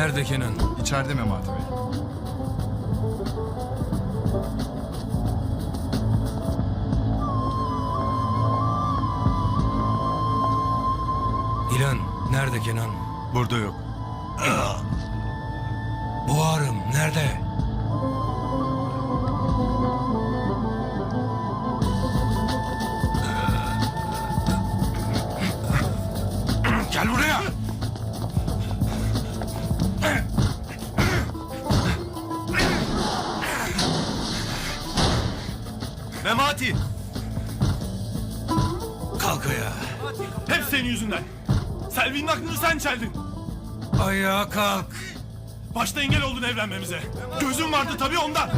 Nerede Kenan? İçeride Memati Bey. İlan, nerede Kenan? Burada yok. Buharım, nerede? Memati! Kalk ayağa. Hep senin yüzünden. Selvi'nin aklını sen çeldin. Ayağa kalk. Başta engel oldun evlenmemize. Gözün vardı tabii ondan.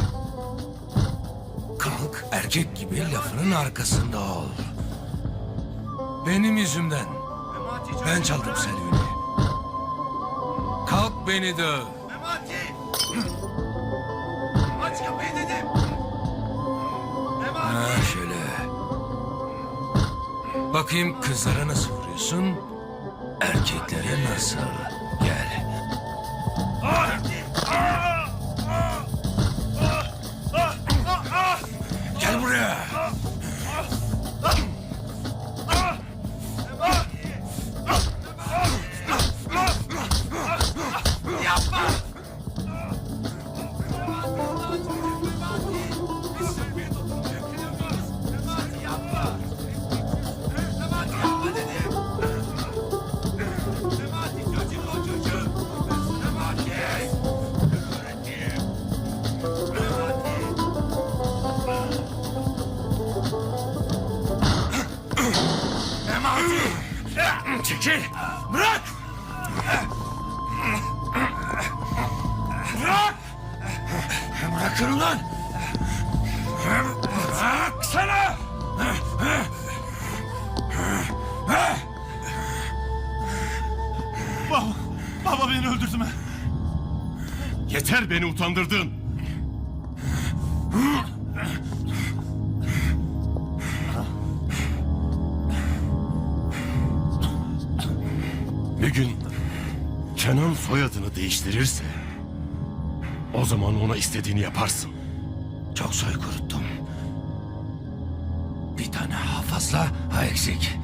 Kalk, erkek gibi lafının arkasında ol. Benim yüzümden. Ben çaldım Selvi'ni. Kalk beni döv. Memati! Aç kapıyı Bakayım kızlara nasıl vuruyorsun? Erkeklere nasıl? Gel. Gel buraya. Çekil. Bırak. Bırak. Bırakın ulan. Bırak sana. Baba, baba beni öldürdü mü? Yeter beni utandırdın. Kenan soyadını değiştirirse o zaman ona istediğini yaparsın. Çok soy kuruttum. Bir tane ha fazla ha eksik.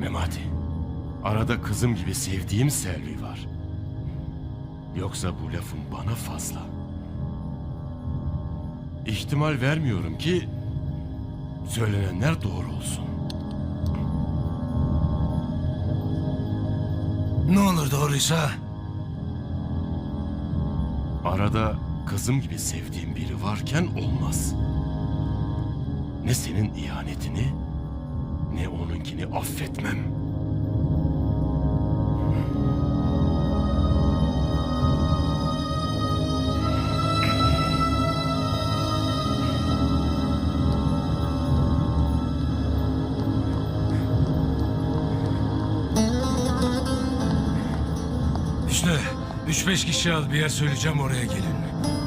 Memati, arada kızım gibi sevdiğim Selvi var. Yoksa bu lafın bana fazla. İhtimal vermiyorum ki söylenenler doğru olsun. Olur doğruysa Arada kızım gibi sevdiğim biri varken olmaz. Ne senin ihanetini ne onunkini affetmem. Üç beş kişi al bir yer söyleyeceğim oraya gelin.